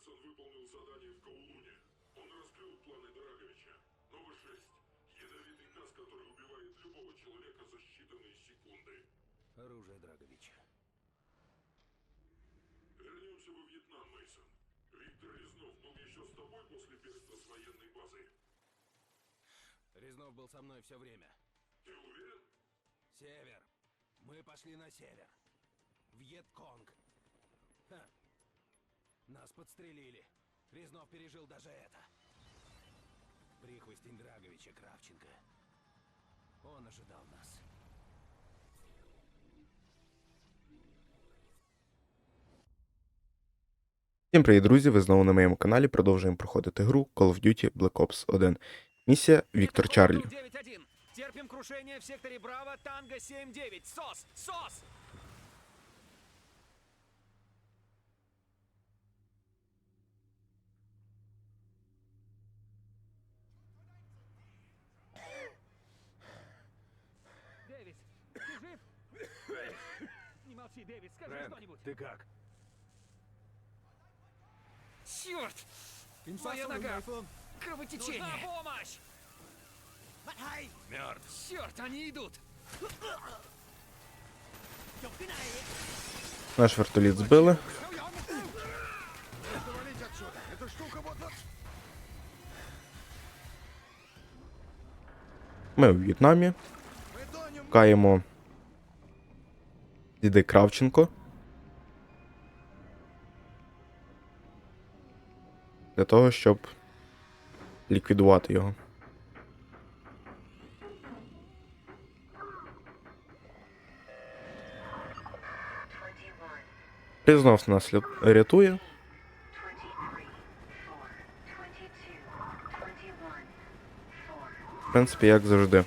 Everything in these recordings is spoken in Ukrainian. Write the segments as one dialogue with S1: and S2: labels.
S1: Мэнсон выполнил задание в Каулуне. Он раскрыл планы Драговича. Новый 6. Ядовитый газ, который убивает любого человека за считанные секунды.
S2: Оружие Драговича.
S1: Вернемся во Вьетнам, Мейсон. Виктор Резнов был еще с тобой после бегства с военной базы.
S2: Резнов был со мной все время.
S1: Ты уверен?
S2: Север. Мы пошли на север. Вьетконг. Нас подстрелили. Резнов пережил даже это. Прихвостень Драговича Кравченко. Он ожидал нас.
S3: Всім привіт, друзі! Ви знову на моєму каналі. Продовжуємо проходити гру Call of Duty Black Ops 1. Місія Віктор Чарлі.
S4: Терпим крушение в секторе Браво, Танго 7-9. СОС! СОС! Молчи, Дэвид, скажи что-нибудь.
S2: ты как?
S4: Черт! Моя нога! Кровотечение! Нужна помощь!
S2: Мертв.
S4: Черт, они идут!
S3: Наш вертоліт збили. Ми у В'єтнамі. Шукаємо діди Кравченко. Для того, щоб ліквідувати його. Признав нас рятує.
S5: 23, 4, 22, 21, 4,
S3: В принципі, як завжди.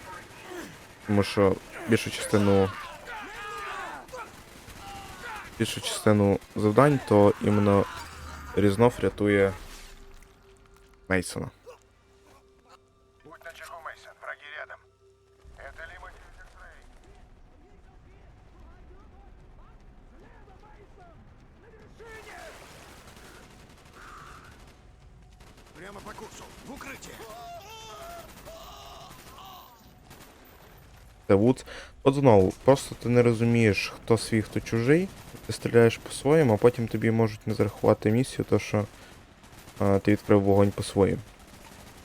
S3: Тому що більшу частину. Більшу частину завдань, то іменно Різнов рятує Мейсона. Це Вудс. От знову, просто ти не розумієш, хто свій, хто чужий. Ти стріляєш по-своєму, а потім тобі можуть не зарахувати місію, то що а, ти відкрив вогонь по-своєму.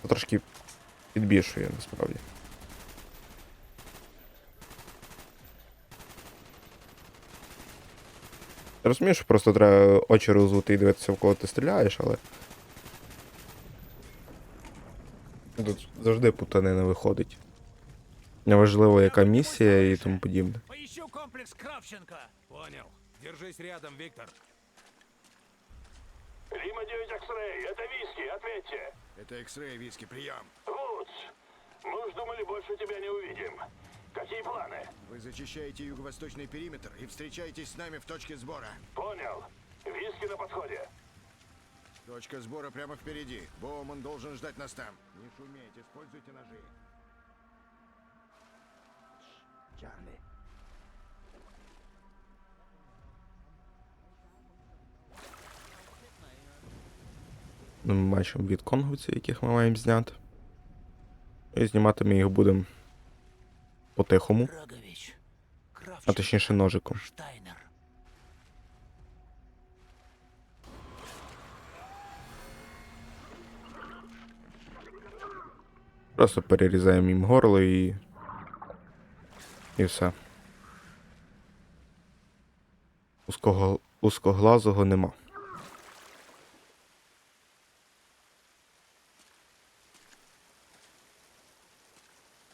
S3: Це трошки підбільшує насправді. Я розумію, що просто треба очі розути і дивитися, в кого ти стріляєш, але. Тут завжди путанина виходить. Неважливо, яка місія і тому подібне.
S4: Поищу комплекс Кравченко!
S2: Понял. Держись рядом, Виктор.
S1: Лима 9 X-Ray, это Виски, ответьте.
S6: Это X-Ray, виски, прием.
S1: Вудс, мы уж думали, больше тебя не увидим. Какие планы?
S6: Вы зачищаете юго-восточный периметр и встречаетесь с нами в точке сбора.
S1: Понял. Виски на подходе.
S6: Точка сбора прямо впереди. Боуман должен ждать нас там. Не шуметь, используйте ножи.
S2: Чарли.
S3: Ну, Ми бачимо від конговців, яких ми маємо зняти. І знімати ми їх будемо по-тихому, а точніше ножиком. Просто перерізаємо їм горло і. І все. Узкого... Узкоглазого нема.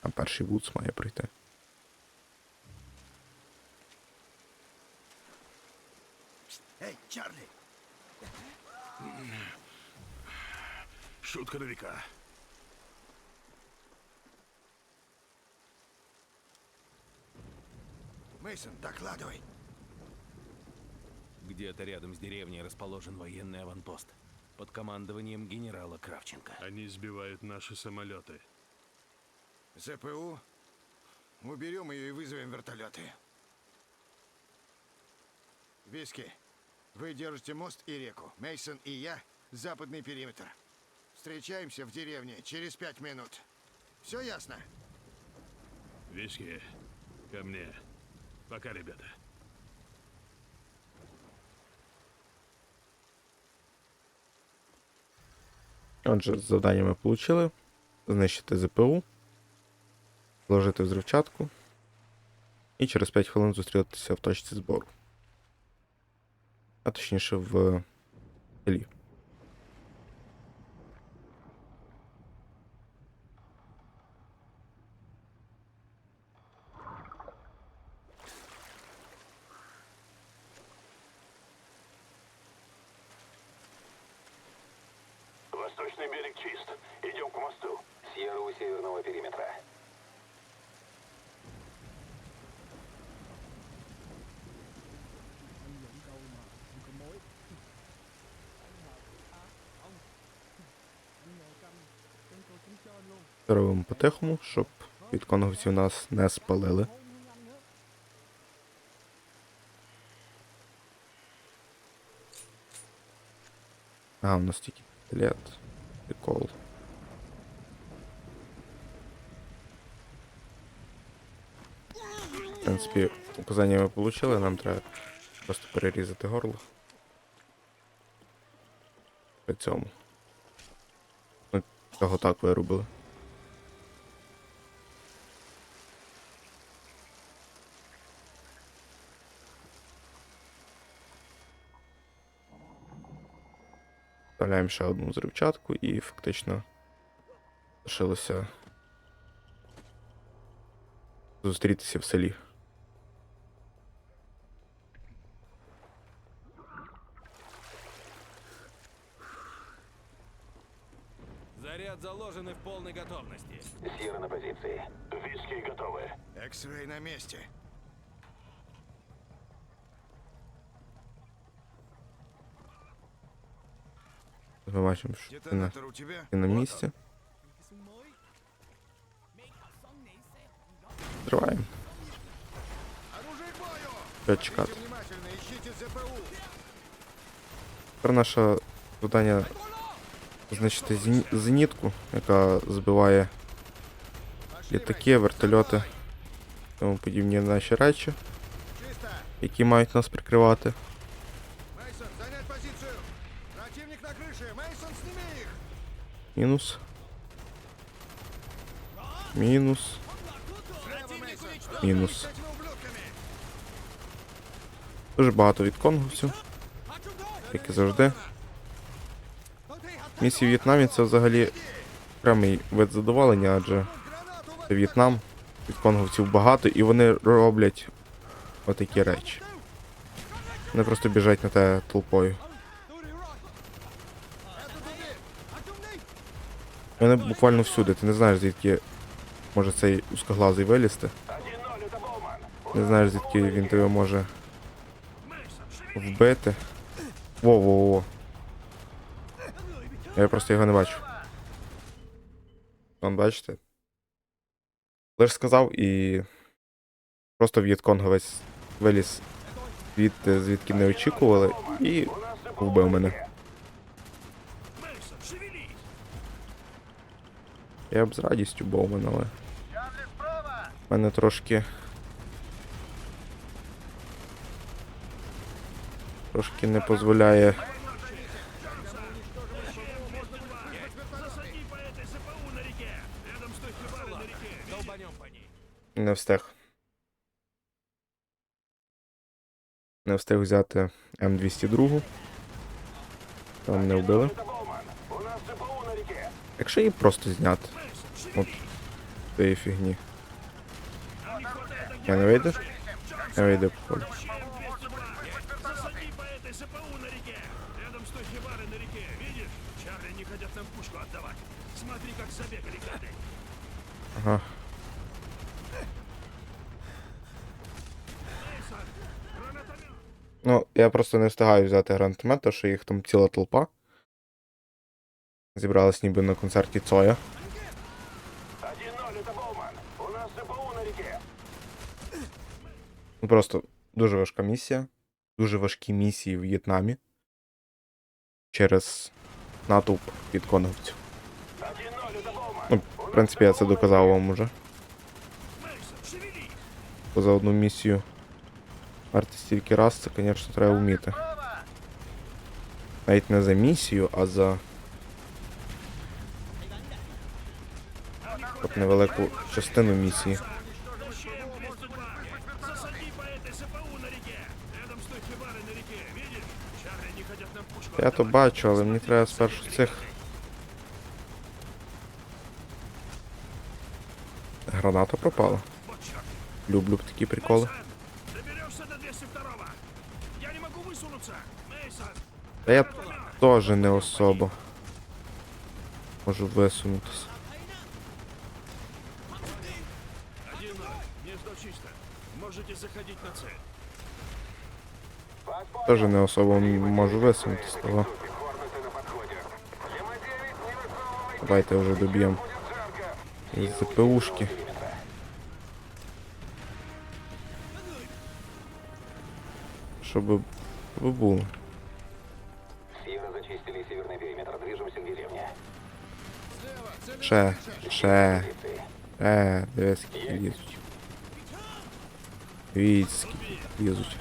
S3: А перший вудс має прийти.
S6: Эй, Чарли!
S1: Шутка на века.
S6: Мейсон, докладывай.
S2: Где-то рядом с деревней расположен военный аванпост под командованием генерала Кравченко.
S1: Они сбивают наши самолеты.
S6: ЗПУ. Уберем ее и вызовем вертолеты. Виски, вы держите мост и реку. Мейсон и я западный периметр. Встречаемся в деревне через пять минут. Все ясно?
S7: Виски, ко мне. Пока, ребята.
S3: Отже, завдання ми отримали. Знищити ЗПУ, вложити взривчатку і через 5 хвилин зустрітися в точці збору. А точніше в селі.
S7: Восточный берег чист. Идем к мосту.
S8: Сьерра у северного периметра.
S3: Робимо по-тихому, щоб від конговців нас не спалили. А, у нас тільки пістолет. Прикол. В принципі, указання ми отримали, нам треба просто перерізати горло. При цьому. Ми того так вирубили. Вставляємо ще одну взривчатку і фактично лишилося зустрітися в селі. Ми бачимо, що ти на,
S6: Детонатор у тебя?
S3: ти на місці. Триваємо.
S6: Оружие к бою!
S3: Що чекати.
S6: Будьте внимательны, ищите ЗПУ.
S3: Тепер наше завдання знищити зені- зенітку, яка збиває
S6: Пошли,
S3: літаки, вертольоти, тому подібні наші речі,
S6: Мейсон. Чисто.
S3: які мають нас прикривати. Мінус. Мінус. Мінус. Дуже багато від конговців, як і завжди. Місії В'єтнамі це взагалі окремий вид задоволення, адже це В'єтнам, від конговців багато, і вони роблять отакі речі. Вони просто біжать на те толпою. Вони буквально всюди, ти не знаєш, звідки може цей узкоглазий вилізти.
S7: 1-0, это Боуман.
S3: Не знаєш, звідки він тебе може вбити. Во-во-во. Я просто його не бачу. Вон, бачите? Лиш сказав і. Просто в'єтконговець виліз звідти, звідки не очікували, і вбив мене.
S7: Мейсон, шевелись.
S3: Я б з радістю був мене, але. Мене трошки. Трошки не дозволяє. Не встиг. Не встиг взяти М202. Там мене вбили.
S7: У.
S3: Якщо її просто зняти, от цієї фігні. Я не вийду? Не вийде, походу.
S7: Засади по этой ЗПУ на реке. Рядом с той хибарой на реке. Видишь? Чары не хотят нам пушку отдавать. Смотри, как забегали гады.
S3: Ага.
S7: Мейсон, гранатомет.
S3: Ну, я просто не встигаю взяти гранатомет, тому що їх там ціла толпа. Зібралась ніби на концерті Цоя. Ну просто дуже важка місія. Дуже важкі місії в В'єтнамі. Через натовп від конговців. Ну, в принципі, я це доказав вам уже.
S7: Мейсон, шевелись!
S3: Бо за одну місію мерти стільки раз, це, звісно, треба вміти. Навіть не за місію, а за от невелику частину місії. Я то бачу, але мені треба спершу цих граната пропала. Люблю такі приколи.
S7: Мейсон, доберешься до 202-го! Я не могу высунуться! Мейсон!
S3: Та я теж не особо можу висунутися.
S7: Можете заходить на цель.
S3: Теж не особо м- можу висунутися того.
S8: Хорнеты на подходе. Лима 9, не высовывай
S3: Давайте вже доб'ємо із ЗПУшки. Щоб ви було.
S8: Сьерра зачистили северный периметр. Движемся к деревне.
S3: Ще, ще. Е, дивись, скільки лізуть. Дивіться, скільки лізуть.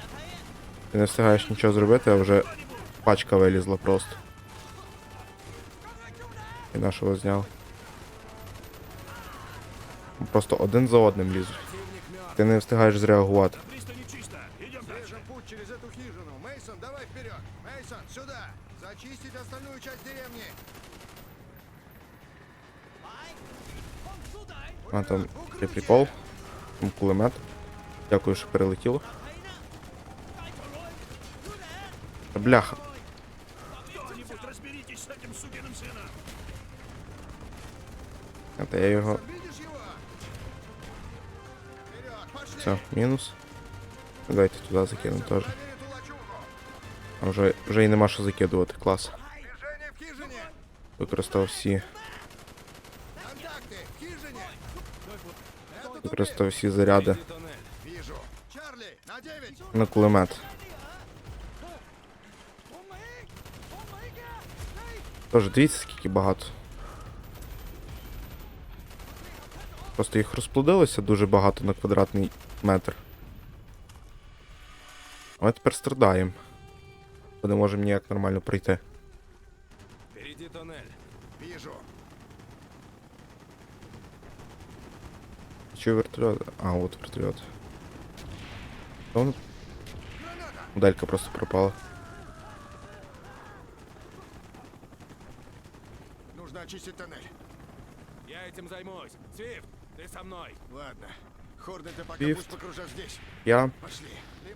S3: Ти не встигаєш нічого зробити, а вже пачка вилізла просто. І нашого зняв. Просто один за одним лізуть. Ти не встигаєш зреагувати.
S6: Мейсон, давай вперед. Мейсон, сюда. Зачистить остальную часть деревни.
S3: А там є прикол. Там кулемет. Дякую, що перелетіло. Та Бляха.
S7: Кто-нибудь разберитесь с этим сукиным сыном.
S3: А та я його.
S6: Видишь его? Вперед, пошли.
S3: Все, мінус. Давайте туди закинемо теж.
S6: Проверь эту лачугу.
S3: А вже, вже і нема що закидувати. Клас.
S6: Движение в хижине.
S3: Використав всі.
S6: Контакты в хижине. Это тупик.
S3: Використав всі заряди
S6: Вижу. Чарли, на 9.
S3: на кулемет. Тож дивіться, скільки багато. Просто їх розплодилося дуже багато на квадратний метр. А ми тепер страдаємо. Бо не можемо ніяк нормально пройти.
S2: Впереди туннель.
S6: Вижу.
S3: Чи вертольот? А, от вертольот. Ну, Моделька просто пропала.
S6: Нужно очистить тоннель.
S2: Я этим займусь. Свифт, ты со мной.
S6: Ладно. Хорнеты пока
S3: Фифт.
S6: пусть покружат здесь.
S3: Я
S6: Пошли.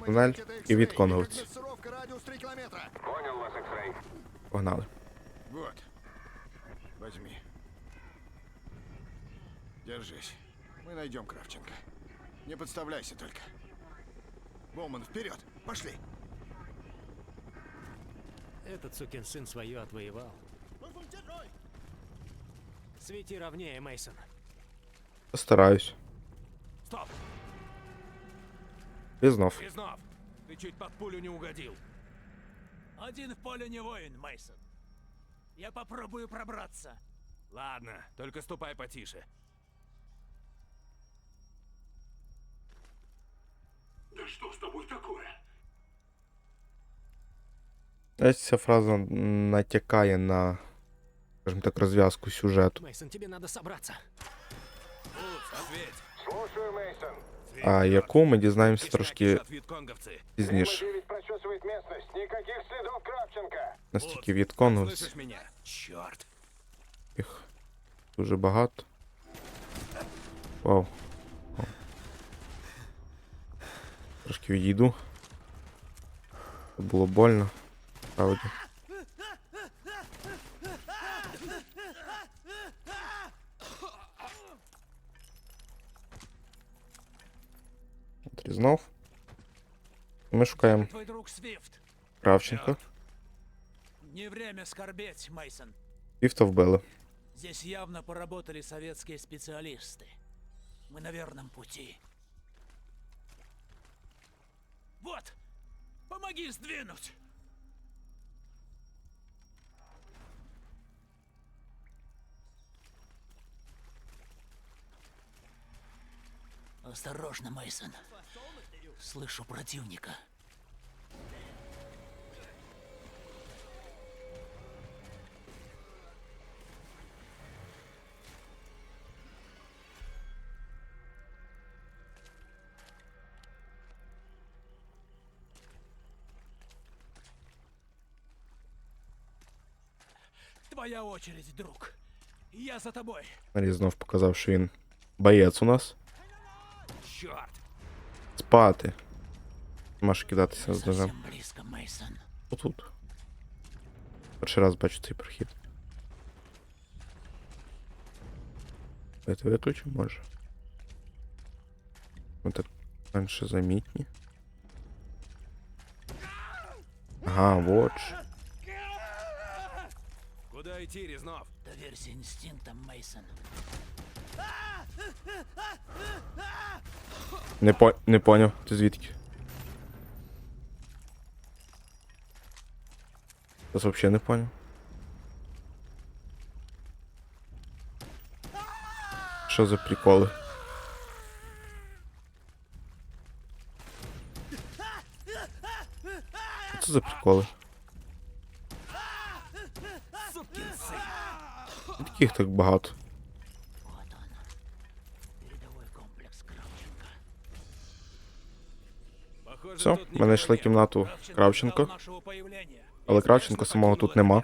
S3: Туннель
S6: 9 это
S3: и вид
S6: X-Ray.
S3: конговців.
S6: Медсировка, радиус 3 километра.
S8: Понял вас, X-Ray.
S3: погнали.
S6: Вот. Возьми. Держись. Мы найдем Кравченко. Не подставляйся только. Боуман, вперед! Пошли!
S9: Этот сукин сын свое отвоевал. Свети ровнее, Мейсон.
S3: Постараюсь.
S2: Стоп!
S3: І знов.
S2: Признав, ты чуть под пулю не угодил.
S4: Один в поле не воин, Мейсон. Я попробую пробраться.
S2: Ладно, только ступай потише.
S1: Да что с тобой такое?
S3: Ось ця фраза натякає на, скажімо так, розв'язку сюжету.
S9: Мейсон, тебе надо собраться.
S2: Ус, ответь.
S8: Слушаю, Мейсон.
S3: А яку ми дізнаємося
S2: Кишка
S3: трошки
S2: кишат вьетконговцы.
S8: Лима
S3: пізніше.
S8: 9 прочесывает местность. Никаких следов Кравченко.
S3: Настільки
S2: Ус,
S3: відконувся.
S2: Слышишь меня? Черт.
S3: Їх дуже багато. Вау. Вау. Трошки відійду. Це було больно. Справді. Отрізнув. Ми шукаємо
S4: Твой друг Свифт.
S3: Кравченка.
S4: Не время скорбеть, Мейсон.
S3: Півта вбили.
S4: Здесь явно поработали советские специалисты. Мы на верном пути. Вот! Помоги сдвинуть! Осторожно, Мейсон. Слышу противника. Твоя очередь, друг. Я за тобой.
S3: Нарі знов показав, що він боєць у нас.
S2: Черт!
S3: Спати. Маш кидатися з ножем.
S4: Совсем близко, Мейсон.
S3: Отут. Перший раз бачу цей прохід. Давайте виключимо, може. Ми так менше замітні. Ага, вот. ж.
S2: Куда идти, Резнов?
S4: Доверься инстинктам, Мейсон.
S3: Не, по... не поняв, ти звідки? Я взагалі не поняв. Що за приколи? Що це за приколи? Таких так багато.
S4: Вот он. Передовой комплекс Кравченко.
S2: Похоже,
S3: Все,
S2: тут
S3: ми знайшли
S2: никого нет.
S3: кімнату Кравченко,
S4: ждал нашего появления.
S3: але Кравченко самого тут нема.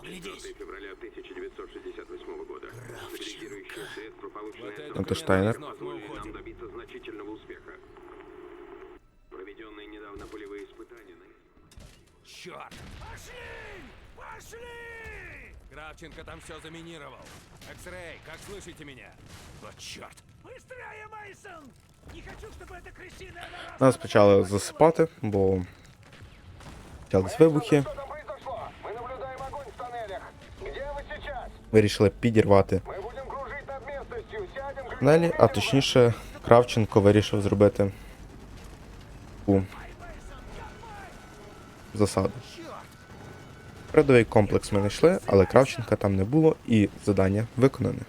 S4: Оглядись.
S8: февраля 1968 года. Регистрирующее средство, полученное
S2: Вот
S8: от
S2: это
S3: Там
S2: документы,
S3: Штайнер.
S2: Резнов, мы
S8: позволили нам
S2: уходим.
S8: добиться значительного успеха. Проведенные недавно полевые испытания на
S2: Черт!
S4: Пошли! Пошли!
S2: Кравченко там все заминировал. Экс-рей, как слышите меня? Вот черт!
S4: Быстрее, Мейсон! Не хочу, чтобы эта крысиная нора...
S3: Нас почали засипати, бо почались вибухи.
S8: Что там произошло? Мы наблюдаем огонь в тоннелях. Где вы сейчас?
S3: Вирішили підірвати
S8: Мы будем кружить над местностью. Сядем к
S3: тунелі, а точніше, Кравченко вирішив зробити таку засаду. Передовий комплекс ми знайшли, але Кравченка там не було і завдання виконане.